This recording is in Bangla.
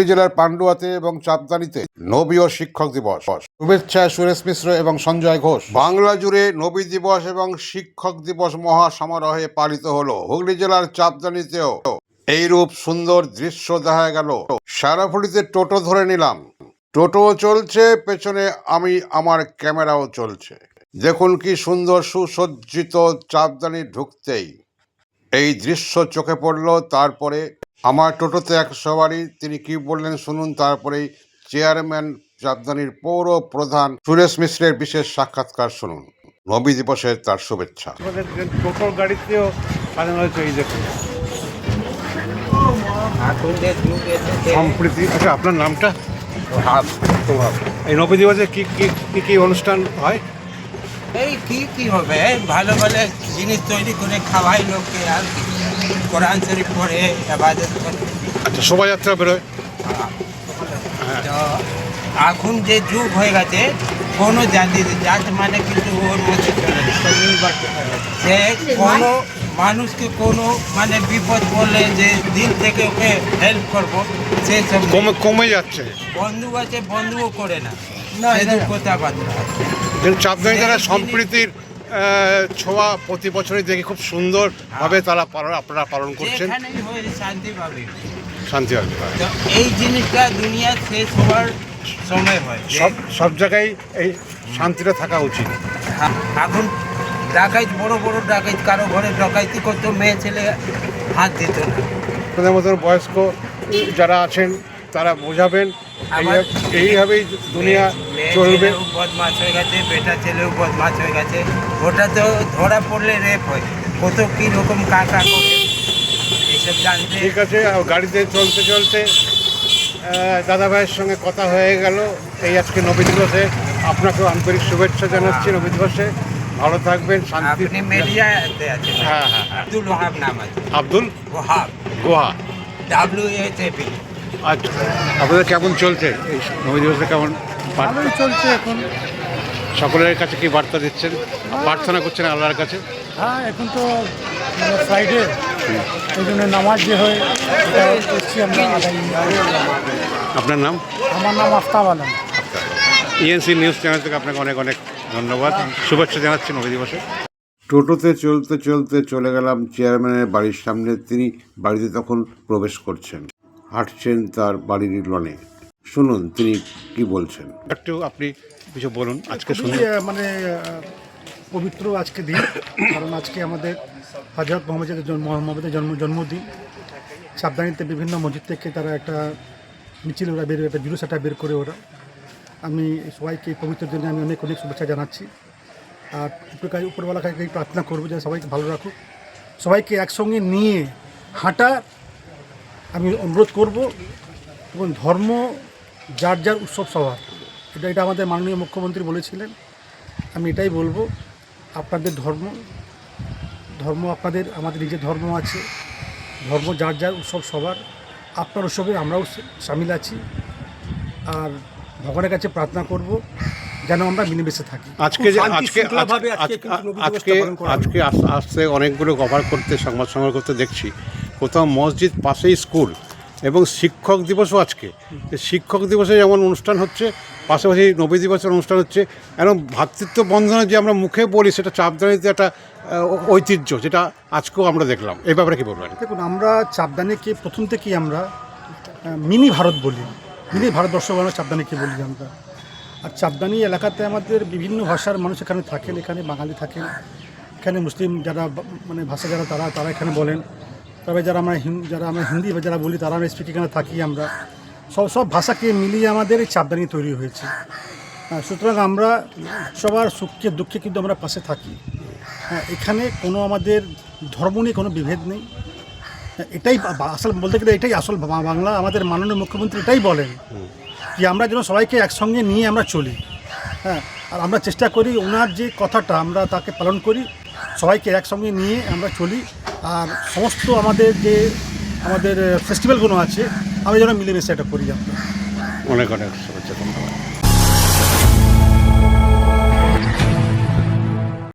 হুগলি জেলার পান্ডুয়াতে এবং চাপদানিতে নবী ও শিক্ষক দিবস। শুভেচ্ছা, সুরেশ মিশ্র এবং সঞ্জয় ঘোষ। বাংলা জুড়ে নবী দিবস এবং শিক্ষক দিবস মহা সমারোহে পালিত হলো। হুগলি জেলার চাপদানিতেও এইরূপ সুন্দর দৃশ্য দেখা গেল। সারাফুলিতে টোটো ধরে নিলাম। টোটো চলছে, পেছনে আমি, আমার ক্যামেরাও চলছে। দেখুন কি সুন্দর সুসজ্জিত চাপদানি ঢুকতেই। এই দৃশ্য চোখে পড়ল তারপরে আমার টোটোতে এক সবারই তিনি কি বললেন শুনুন তারপরেই চেয়ারম্যান চাপদানির পৌর প্রধান সুরেশ মিশ্রের বিশেষ সাক্ষাৎকার শুনুন। নবী দিবসের তার শুভেচ্ছা। টোটোর গাড়িতেও এই দেখুন। সম্প্রীতি আচ্ছা আপনার নামটা? এই নবী দিবসে কি কি কি কি অনুষ্ঠান হয়? এই কি কি হবে? ভালো ভালো জিনিস তৈরি করে খাওয়াই লোককে আর কি। কোরআন শরীফ পড়ে আবাদত করে। আচ্ছা শোভাযাত্রা বেরোয়। তো এখন যে যুগ হয়ে গেছে কোনো জাতি জাত মানে কিন্তু ওর মধ্যে চলে। সে কোনো মানুষকে কোনো মানে বিপদ বললে যে দিন থেকে ওকে হেল্প করব সে সব কমে কমে যাচ্ছে। বন্ধু আছে বন্ধুও করে না। কথাবার্তা যারা সম্প্রীতির ছোঁয়া প্রতি বছরই দেখি খুব সুন্দরভাবে তারা পালন আপনারা পালন করছেন। শান্তি পাবে। শান্তি এই জিনিসটা দুনিয়া শেষ হওয়ার সময় হয়। সব সব জায়গায় এই শান্তিটা থাকা উচিত। হা- এখন ডাকাইত বড় বড় ডাকাইত কারও ঘরে ডাকাইতি করতো মেয়ে ছেলে হাত দিত না। আপনাদের মতন বয়স্ক যারা আছেন তারা বোঝাবেন এইভাবেই দুনিয়া চলবে। বদমাস হয়ে গেছে বেটা ছেলেও বদমাস হয়ে গেছে। ওটা তো ধরা পড়লে রেপ হয়। কত কী রকম কাকা করে এইসব জানতে ঠিক আছে গাড়িতে চলতে চলতে দাদা ভাইয়ের সঙ্গে কথা হয়ে গেল। এই আজকে নবী দিবসে আপনাকেও আন্তরিক শুভেচ্ছা জানাচ্ছি নবী দিবসে। ভালো থাকবেন শান্তি হ্যাঁ হ্যাঁ হ্যাঁ। আব্দুল ওহাব নাম আছে। আব্দুল? ওহাব। গোয়া ডাব্লিউ এ আচ্ছা। আপনাদের কেমন চলছে? এই নবী দিবসে কেমন ভালোই চলছে এখন। সকলের কাছে কি বার্তা দিচ্ছেন? প্রার্থনা করছেন আল্লাহর কাছে? হ্যাঁ এখন তো ফ্রাইডে এই জন্য নামাজ যে হয় করছি আমরা আপনার নাম? আমার নাম Aftab Alam. ENC news channel থেকে আপনাকে অনেক অনেক ধন্যবাদ। শুভেচ্ছা জানাচ্ছি নবী দিবসে। টোটোতে চলতে চলতে চলে গেলাম চেয়ারম্যানের বাড়ির সামনে। তিনি বাড়িতে তখন প্রবেশ করছেন। হাঁটছেন তার বাড়ির লনে। শুনুন তিনি কি বলছেন? একটু আপনি কিছু বলুন আজকে মানে পবিত্র আজকে দিন। কারণ আজকে আমাদের হজরত মোহাম্মদের জন্ম মোহাম্মদের জন্ম জন্মদিন। সাবধানীতে বিভিন্ন মসজিদ থেকে তারা একটা মিছিল ওরা বের একটা জুলুস একটা বের করে ওরা। আমি সবাইকে পবিত্র দিনে আমি অনেক অনেক শুভেচ্ছা জানাচ্ছি। আর উপরকার উপরওয়ালাকে এই প্রার্থনা করব যে সবাইকে ভালো রাখুক। সবাইকে একসঙ্গে নিয়ে হাঁটা আমি অনুরোধ করব এবং ধর্ম যার যার উৎসব সভা এটা এটা আমাদের মাননীয় মুখ্যমন্ত্রী বলেছিলেন আমি এটাই বলব আপনাদের ধর্ম ধর্ম আপনাদের আমাদের নিজের ধর্ম আছে ধর্ম যার যার উৎসব সবার আপনার উৎসবে আমরাও সামিল আছি আর ভগবানের কাছে প্রার্থনা করব যেন আমরা মিলেমিশে থাকি। আজকে আজকে আজকে আজকে আজকে আসতে অনেকগুলো কভার করতে সংবাদ সংগ্রহ করতে দেখছি। কোথাও মসজিদ পাশেই স্কুল এবং শিক্ষক দিবসও আজকে। শিক্ষক দিবসে যেমন অনুষ্ঠান হচ্ছে পাশাপাশি নবী দিবসের অনুষ্ঠান হচ্ছে এবং ভ্রাতৃত্ব বন্ধনে যে আমরা মুখে বলি সেটা চাপদানিতে একটা ঐতিহ্য যেটা আজকেও আমরা দেখলাম। এই ব্যাপারে কি বলবেন? দেখুন আমরা চাপদানিকে প্রথম থেকেই আমরা মিনি ভারত বলি। মিনি ভারতবর্ষ আমরা চাপদানিকে বলি আমরা। আর চাপদানি এলাকাতে আমাদের বিভিন্ন ভাষার মানুষ এখানে থাকেন এখানে বাঙালি থাকেন। এখানে মুসলিম যারা মানে ভাষা যারা তারা তারা এখানে বলেন। তবে যারা আমরা যারা আমরা হিন্দি যারা বলি তারা স্পিক এখানে থাকি আমরা। সব সব ভাষাকে মিলিয়ে আমাদের এই চাপদানি তৈরি হয়েছে। হ্যাঁ, সুতরাং আমরা সবার সুখে দুঃখে কিন্তু আমরা পাশে থাকি। হ্যাঁ এখানে কোনো আমাদের ধর্ম নিয়ে কোনো বিভেদ নেই। হ্যাঁ, এটাই আসল বলতে গেলে এটাই আসল বাংলা। আমাদের মাননীয় মুখ্যমন্ত্রী এটাই বলেন যে আমরা যেন সবাইকে একসঙ্গে নিয়ে আমরা চলি। হ্যাঁ আর আমরা চেষ্টা করি ওনার যে কথাটা আমরা তাকে পালন করি সবাইকে একসঙ্গে নিয়ে আমরা চলি। আর সমস্ত আমাদের যে আমাদের ফেস্টিভ্যালগুলো আছে, আমি যেন মিলেমিশে এটা করি আমরা অনেক অনেক শুভেচ্ছা, ধন্যবাদ।